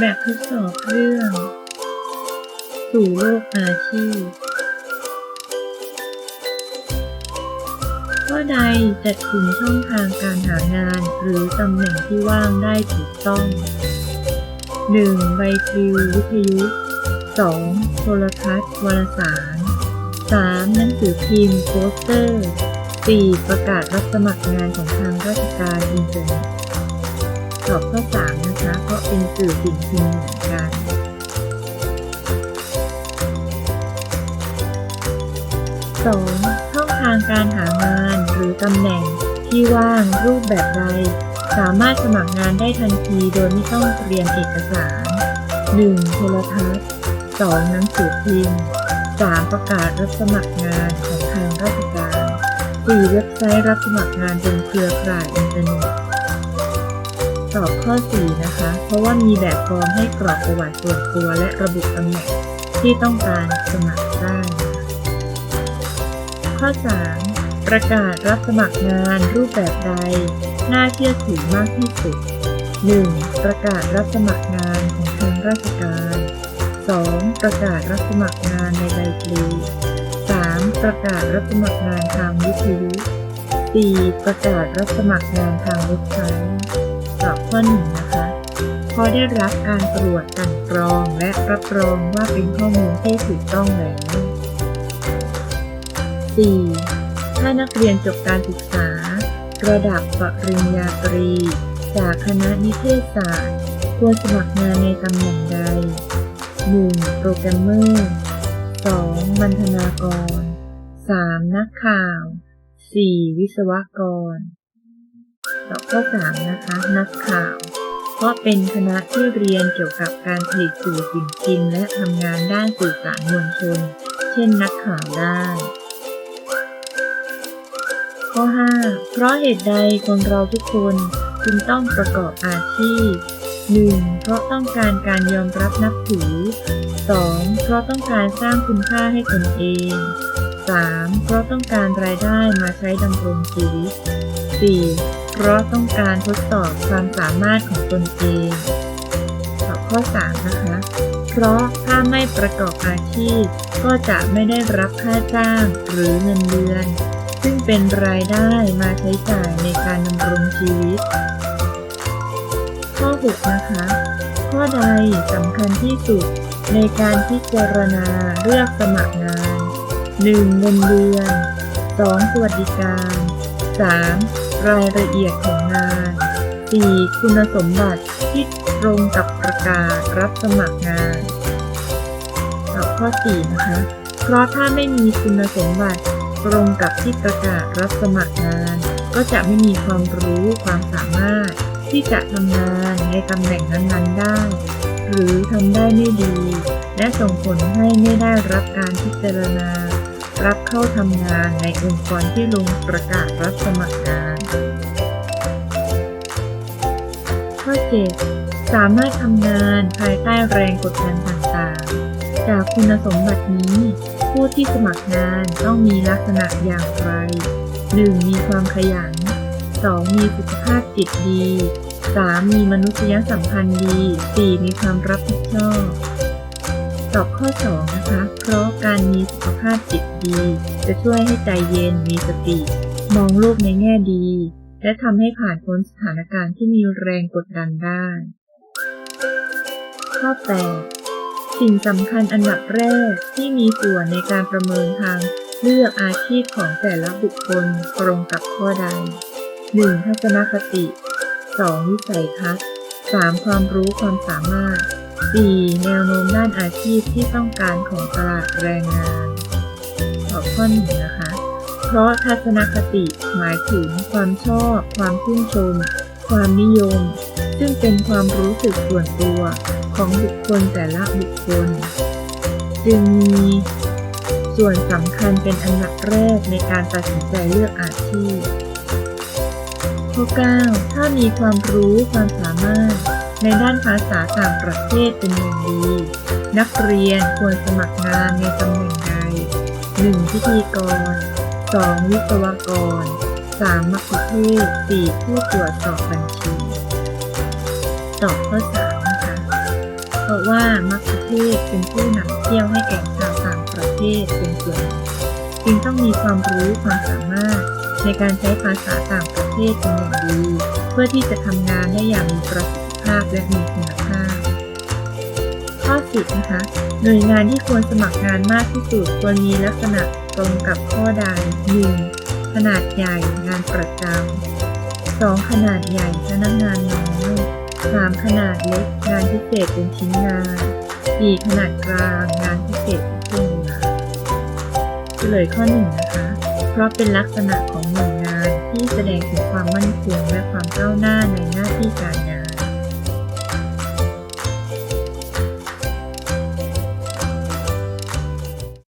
แบบทดสอบเรื่อง สู่โลกอาชีพข้อใดจัดกลุ่มช่องทางการหางานหรือตำแหน่งที่ว่างได้ถูกต้อง 1. ใบปลิววิทยุ 2. โทรทัศน์วารสาร 3. หนังสือพิมพ์โปสเตอร์ 4. ประกาศรับสมัครงานของทางราชการอินเทอร์เน็ตตอบข้อ3 นะคะเพราะเป็นสื่อสิ่งพิมพ์เหมือนกัน 2. ช่องทางการหางานหรือตำแหน่งที่ว่างรูปแบบใด สามารถสมัครงานได้ทันทีโดยไม่ต้องเตรียมเอกสาร 1. โทรทัศน์ 2. หนังสือพิมพ์ 3. ประกาศรับสมัครงานของทางราชการ 4. เว็บไซต์รับสมัครงานบนเครือข่ายอินเทอร์เน็ต ตอบข้อ 4 นะคะ เพราะว่ามีแบบฟอร์มให้กรอกประวัติส่วนตัวและระบุตำแหน่งที่ต้องการสมัครได้ ข้อ 3 ประกาศรับสมัครงานรูปแบบใด น่าเชื่อถือมากที่สุด 1. ประกาศรับสมัครงานของทางราชการ 2. ประกาศรับสมัครงานในใบปลิว 3. ประกาศรับสมัครงานทางวิทยุ 4. ประกาศรับสมัครงานทางเว็บไซต์ ตอบข้อหนึ่งนะคะพอได้รับการตรวจกันกรองและรับรองว่าเป็นข้อมูลที่ถูกต้องแล้ว 4. ถ้านักเรียนจบการศึกษา ระดับปริญญาตรี จากคณะนิเทศศาสตร์ ควรสมัครงานในตำแหน่งใด 1. โปรแกรมเมอร์ 2. บรรณากร 3. นักข่าว 4. วิศวกร ตอบข้อ3นะคะนักข่าว เพราะเป็นคณะที่เรียนเกี่ยวกับการผลิตสื่อสิ่งพิมพ์และทำงานด้านสื่อสารมวลชน เช่นนักข่าวได้ ข้อ 5 เพราะเหตุใดคนเราทุกคนจึงต้องประกอบอาชีพ 1. เพราะต้องการการยอมรับนับถือ 2. เพราะต้องการสร้างคุณค่าให้ตนเอง 3. เพราะต้องการรายได้มาใช้ดำรงชีวิต 4. เพราะต้องการทดสอบความสามารถของตนเองตอบข้อ 3 นะคะ เพราะถ้าไม่ประกอบอาชีพ ก็จะไม่ได้รับค่าจ้างหรือเงินเดือน ซึ่งเป็นรายได้มาใช้จ่ายในการดำรงชีวิต ข้อ 6 นะคะ ข้อใดสำคัญที่สุดในการพิจารณาเลือกสมัครงาน 1. เงินเดือน 2. สวัสดิการ 3. รายละเอียดของงาน 4. คุณสมบัติที่ตรงกับประกาศรับสมัครงานตอบข้อ 4 นะคะ เพราะถ้าไม่มีคุณสมบัติตรงกับที่ประกาศรับสมัครงาน ก็จะไม่มีความรู้ความสามารถที่จะทำงานในตำแหน่งนั้นๆได้ หรือทำได้ไม่ดี และส่งผลให้ไม่ได้รับการพิจารณา รับเข้าทำงานในองค์กรที่ลงประกาศรับสมัครงาน ข้อ7สามารถทำงานภายใต้แรงกดดันต่างๆ จากคุณสมบัตินี้ ผู้ที่สมัครงานต้องมีลักษณะอย่างไร 1. มีความขยัน 2. มีสุขภาพจิตดี 3. มีมนุษยสัมพันธ์ดี 4. มีความรับผิดชอบ ตอบข้อ 2 นะคะ เพราะการมีสุขภาพจิตดี จะช่วยให้ใจเย็นมีสติ มองโลกในแง่ดี และทำให้ผ่านพ้นสถานการณ์ที่มีแรงกดดันได้ ข้อ 8 สิ่งสำคัญอันดับแรกที่มีส่วนในการประเมินทางเลือกอาชีพของแต่ละบุคคลตรงกับข้อใด 1. ทัศนคติ 2. วิสัยทัศน์ 3. ความรู้ความสามารถ 4. แนวโน้มด้านอาชีพที่ต้องการของตลาดแรงงาน ตอบข้อหนึ่งนะคะ เพราะทัศนคติหมายถึงความชอบ ความชื่นชม ความนิยม ซึ่งเป็นความรู้สึกส่วนตัวของบุคคลแต่ละบุคคล จึงมีส่วนสำคัญเป็นอันดับแรกในการตัดสินใจเลือกอาชีพข้อ9ถ้ามีความรู้ความสามารถ ในด้านภาษาต่างประเทศเป็นอย่างดี นักเรียนควรสมัครงานในตำแหน่งใด 1. พิธีกร 2. วิศวกร 3. มัคคุเทศก์ 4. ผู้ตรวจสอบบัญชีตอบข้อ3นะคะ เพราะว่ามัคคุเทศก์เป็นผู้นำเที่ยวให้แก่ชาวต่างประเทศเป็นส่วนจึงต้องมีความรู้ความสามารถในการใช้ภาษาต่างประเทศเป็นอย่างดี เพื่อที่จะทำงานได้อย่างมีประสิทธิภาพและมีคุณภาพ ข้อ 10 นะคะ หน่วยงานที่ควรสมัครงานมากที่สุดควรมีลักษณะ ตรงกับข้อใด 1. ขนาดใหญ่งานประจำ 2. ขนาดใหญ่พนักงานน้อย 3. ขนาดเล็กงานพิเศษเป็นชิ้นงาน 4. ขนาดกลางงานพิเศษเป็นช่วงเวลาเฉลยข้อหนึ่งนะคะ เพราะเป็นลักษณะของหน่วยงานที่แสดงถึงความมั่นคงและความก้าวหน้าในหน้าที่การงาน